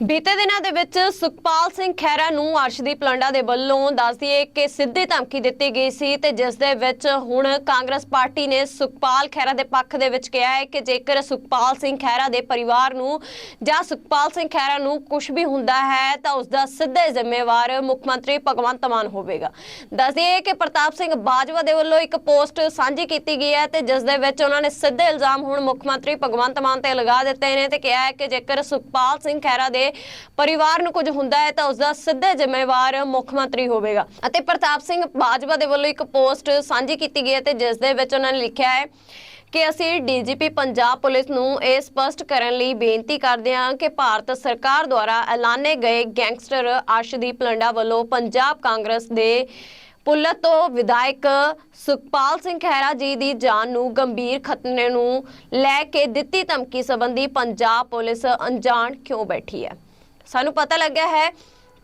ਬੀਤੇ ਦਿਨਾਂ ਦੇ ਵਿੱਚ ਸੁਖਪਾਲ ਸਿੰਘ ਖਹਿਰਾ ਨੂੰ ਅਰਸ਼ਦੀਪ ਲੰਡਾ ਦੇ ਵੱਲੋਂ ਦੱਸ ਦਈਏ ਕਿ ਸਿੱਧੀ ਧਮਕੀ ਦਿੱਤੀ ਗਈ ਸੀ ਤੇ ਜਿਸ ਦੇ ਵਿੱਚ ਹੁਣ ਕਾਂਗਰਸ ਪਾਰਟੀ ਨੇ ਸੁਖਪਾਲ ਖਹਿਰਾ ਦੇ ਪੱਖ ਦੇ ਵਿੱਚ ਕਿਹਾ ਹੈ ਕਿ ਜੇਕਰ ਸੁਖਪਾਲ ਸਿੰਘ ਖਹਿਰਾ ਦੇ ਪਰਿਵਾਰ ਨੂੰ ਜਾਂ ਸੁਖਪਾਲ ਸਿੰਘ ਖਹਿਰਾ ਨੂੰ ਕੁਝ ਵੀ ਹੁੰਦਾ ਹੈ ਤਾਂ ਉਸ ਦਾ ਸਿੱਧੇ ਜ਼ਿੰਮੇਵਾਰ ਮੁੱਖ ਮੰਤਰੀ ਭਗਵੰਤ ਮਾਨ ਹੋਵੇਗਾ। ਦੱਸ ਦਈਏ ਕਿ ਪ੍ਰਤਾਪ ਸਿੰਘ ਬਾਜਵਾ ਦੇ ਵੱਲੋਂ ਇੱਕ ਪੋਸਟ ਸਾਂਝੀ ਕੀਤੀ ਗਈ ਹੈ ਤੇ ਜਿਸ ਦੇ ਵਿੱਚ ਉਹਨਾਂ ਨੇ ਸਿੱਧੇ ਇਲਜ਼ਾਮ ਹੁਣ ਮੁੱਖ ਮੰਤਰੀ ਭਗਵੰਤ ਮਾਨ ਤੇ ਲਗਾ ਦਿੱਤੇ ਨੇ ਤੇ ਕਿਹਾ ਹੈ ਕਿ ਜੇਕਰ ਸੁਖਪਾਲ ਸਿੰਘ ਖਹਿਰਾ ਦੇ ਪਰਿਵਾਰ ਨੂੰ ਕੁਝ ਹੁੰਦਾ ਹੈ ਤਾਂ ਉਸ ਦਾ ਸਿੱਧੇ ਜ਼ਿੰਮੇਵਾਰ ਮੁੱਖ ਮੰਤਰੀ ਹੋਵੇਗਾ। ਅਤੇ ਪ੍ਰਤਾਪ ਸਿੰਘ ਬਾਜਵਾ ਦੇ ਵੱਲੋਂ ਇੱਕ ਪੋਸਟ ਸਾਂਝੀ ਕੀਤੀ ਗਈ ਹੈ ਤੇ ਜਿਸ ਦੇ ਵਿੱਚ ਉਹਨਾਂ ਨੇ ਲਿਖਿਆ ਹੈ ਕਿ ਅਸੀਂ ਡੀਜੀਪੀ ਪੰਜਾਬ ਪੁਲਿਸ ਨੂੰ ਇਹ ਸਪਸ਼ਟ ਕਰਨ ਲਈ ਬੇਨਤੀ ਕਰਦੇ ਹਾਂ ਕਿ ਭਾਰਤ ਸਰਕਾਰ ਦੁਆਰਾ ਐਲਾਨੇ ਗਏ ਗੈਂਗਸਟਰ ਅਰਸ਼ਦੀਪ ਲੰਡਾ ਵੱਲੋਂ ਪੰਜਾਬ ਕਾਂਗਰਸ ਦੇ ਪੁੱਲਤ ਤੋਂ ਵਿਧਾਇਕ ਸੁਖਪਾਲ ਸਿੰਘ ਖਹਿਰਾ ਜੀ ਦੀ ਜਾਨ ਨੂੰ ਗੰਭੀਰ ਖਤਰੇ ਨੂੰ ਲੈ ਕੇ ਦਿੱਤੀ ਧਮਕੀ ਸੰਬੰਧੀ ਪੰਜਾਬ ਪੁਲਿਸ ਅਣਜਾਣ ਕਿਉਂ ਬੈਠੀ ਹੈ? ਸਾਨੂੰ ਪਤਾ ਲੱਗਿਆ ਹੈ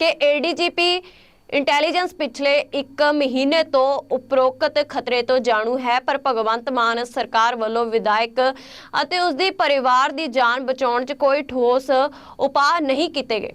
ਕਿ ਏਡੀਜੀਪੀ ਇੰਟੈਲੀਜੈਂਸ ਪਿਛਲੇ 1 ਮਹੀਨੇ ਤੋਂ ਉਪਰੋਕਤ ਖਤਰੇ ਤੋਂ ਜਾਣੂ ਹੈ, ਪਰ ਭਗਵੰਤ ਮਾਨ ਸਰਕਾਰ ਵੱਲੋਂ ਵਿਧਾਇਕ ਅਤੇ ਉਸ ਦੀ ਪਰਿਵਾਰ ਦੀ ਜਾਨ ਬਚਾਉਣ 'ਚ ਕੋਈ ਠੋਸ ਉਪਾਅ ਨਹੀਂ ਕੀਤੇ ਗਏ।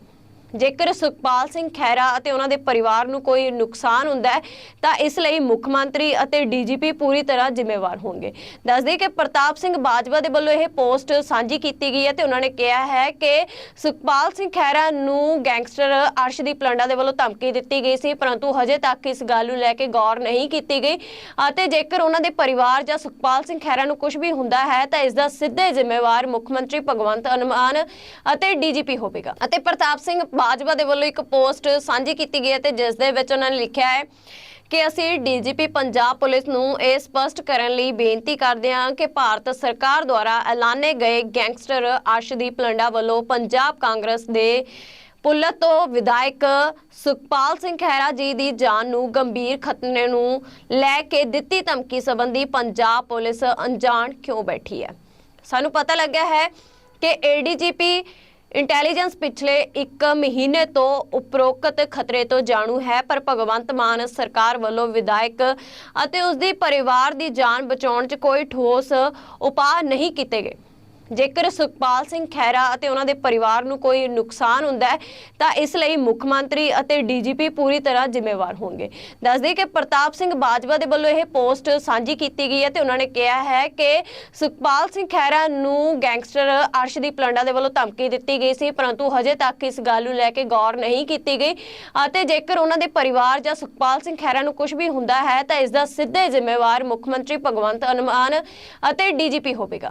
ਜੇਕਰ ਸੁਖਪਾਲ ਸਿੰਘ ਖਹਿਰਾ ਅਤੇ ਉਹਨਾਂ ਦੇ ਪਰਿਵਾਰ ਨੂੰ ਕੋਈ ਨੁਕਸਾਨ ਹੁੰਦਾ ਹੈ, ਤਾਂ ਇਸ ਲਈ ਮੁੱਖ ਮੰਤਰੀ ਅਤੇ ਡੀਜੀਪੀ ਪੂਰੀ ਤਰ੍ਹਾਂ ਜ਼ਿੰਮੇਵਾਰ ਹੋਣਗੇ। ਦੱਸਦੇ ਕਿ ਪ੍ਰਤਾਪ ਸਿੰਘ ਬਾਜਵਾ ਦੇ ਵੱਲੋਂ ਇਹ ਪੋਸਟ ਸਾਂਝੀ ਕੀਤੀ ਗਈ ਹੈ ਤੇ ਉਹਨਾਂ ਨੇ ਕਿਹਾ ਹੈ ਕਿ ਸੁਖਪਾਲ ਸਿੰਘ ਖਹਿਰਾ ਨੂੰ ਗੈਂਗਸਟਰ ਅਰਸ਼ਦੀਪ ਲੰਡਾ ਦੇ ਵੱਲੋਂ ਧਮਕੀ ਦਿੱਤੀ ਗਈ ਸੀ, ਪਰੰਤੂ ਹਜੇ ਤੱਕ ਇਸ ਗੱਲ ਨੂੰ ਲੈ ਕੇ ਗੌਰ ਨਹੀਂ ਕੀਤੀ ਗਈ ਅਤੇ ਜੇਕਰ ਉਹਨਾਂ ਦੇ ਪਰਿਵਾਰ ਜਾਂ ਸੁਖਪਾਲ ਸਿੰਘ ਖਹਿਰਾ ਨੂੰ ਕੁਝ ਵੀ ਹੁੰਦਾ ਹੈ, ਤਾਂ ਇਸ ਦਾ ਸਿੱਧੇ ਜ਼ਿੰਮੇਵਾਰ ਮੁੱਖ ਮੰਤਰੀ ਭਗਵੰਤ ਅਨੁਮਾਨ ਅਤੇ ਡੀਜੀਪੀ ਹੋਵੇਗਾ। ਅਤੇ ਪ੍ਰਤਾਪ ਸਿੰਘ ਬਾਜਵਾ ਦੇ ਵੱਲੋਂ ਇੱਕ ਪੋਸਟ ਸਾਂਝੀ ਕੀਤੀ ਗਈ ਹੈ ਤੇ ਜਿਸ ਦੇ ਵਿੱਚ ਉਹਨਾਂ ਨੇ ਲਿਖਿਆ ਹੈ ਕਿ ਅਸੀਂ ਡੀਜੀਪੀ ਪੰਜਾਬ ਪੁਲਿਸ ਨੂੰ ਇਹ ਸਪਸ਼ਟ ਕਰਨ ਲਈ ਬੇਨਤੀ ਕਰਦੇ ਹਾਂ ਕਿ ਭਾਰਤ ਸਰਕਾਰ ਦੁਆਰਾ ਐਲਾਨੇ ਗਏ ਗੈਂਗਸਟਰ ਅਰਸ਼ਦੀਪ ਲੰਡਾ ਵੱਲੋਂ ਪੰਜਾਬ ਕਾਂਗਰਸ ਦੇ ਪੁੱਲਤ ਤੋਂ ਵਿਧਾਇਕ ਸੁਖਪਾਲ ਸਿੰਘ ਖਹਿਰਾ ਜੀ ਦੀ ਜਾਨ ਨੂੰ ਗੰਭੀਰ ਖਤਰੇ ਨੂੰ ਲੈ ਕੇ ਦਿੱਤੀ ਧਮਕੀ ਸੰਬੰਧੀ ਪੰਜਾਬ ਪੁਲਿਸ ਅਣਜਾਣ ਕਿਉਂ ਬੈਠੀ ਹੈ? ਸਾਨੂੰ ਪਤਾ ਲੱਗਿਆ ਹੈ ਕਿ ਏਡੀਜੀਪੀ ਇੰਟੈਲੀਜੈਂਸ ਪਿਛਲੇ 1 ਮਹੀਨੇ ਤੋਂ ਉਪਰੋਕਤ ਖਤਰੇ ਤੋਂ ਜਾਣੂ ਹੈ, ਪਰ ਭਗਵੰਤ ਮਾਨ ਸਰਕਾਰ ਵੱਲੋਂ ਵਿਧਾਇਕ ਅਤੇ ਉਸ ਦੀ ਪਰਿਵਾਰ ਦੀ ਜਾਨ ਬਚਾਉਣ 'ਚ ਕੋਈ ਠੋਸ ਉਪਾਅ ਨਹੀਂ ਕੀਤੇ ਗਏ। ਜੇਕਰ ਸੁਖਪਾਲ ਸਿੰਘ ਖਹਿਰਾ ਅਤੇ ਉਹਨਾਂ ਦੇ ਪਰਿਵਾਰ ਨੂੰ ਕੋਈ ਨੁਕਸਾਨ ਹੁੰਦਾ ਹੈ, ਤਾਂ ਇਸ ਲਈ ਮੁੱਖ ਮੰਤਰੀ ਅਤੇ ਡੀਜੀਪੀ ਪੂਰੀ ਤਰ੍ਹਾਂ ਜ਼ਿੰਮੇਵਾਰ ਹੋਣਗੇ। ਦੱਸਦੇ ਕਿ ਪ੍ਰਤਾਪ ਸਿੰਘ ਬਾਜਵਾ ਦੇ ਵੱਲੋਂ ਇਹ ਪੋਸਟ ਸਾਂਝੀ ਕੀਤੀ ਗਈ ਹੈ ਤੇ ਉਹਨਾਂ ਨੇ ਕਿਹਾ ਹੈ ਕਿ ਸੁਖਪਾਲ ਸਿੰਘ ਖਹਿਰਾ ਨੂੰ ਗੈਂਗਸਟਰ ਅਰਸ਼ਦੀਪ ਲੰਡਾ ਦੇ ਵੱਲੋਂ ਧਮਕੀ ਦਿੱਤੀ ਗਈ ਸੀ, ਪਰੰਤੂ ਹਜੇ ਤੱਕ ਇਸ ਗੱਲ ਨੂੰ ਲੈ ਕੇ ਗੌਰ ਨਹੀਂ ਕੀਤੀ ਗਈ ਅਤੇ ਜੇਕਰ ਉਹਨਾਂ ਦੇ ਪਰਿਵਾਰ ਜਾਂ ਸੁਖਪਾਲ ਸਿੰਘ ਖਹਿਰਾ ਨੂੰ ਕੁਝ ਵੀ ਹੁੰਦਾ ਹੈ, ਤਾਂ ਇਸ ਦਾ ਸਿੱਧੇ ਜ਼ਿੰਮੇਵਾਰ ਮੁੱਖ ਮੰਤਰੀ ਭਗਵੰਤ ਅਨੁਮਾਨ ਅਤੇ ਡੀਜੀਪੀ ਹੋਵੇਗਾ।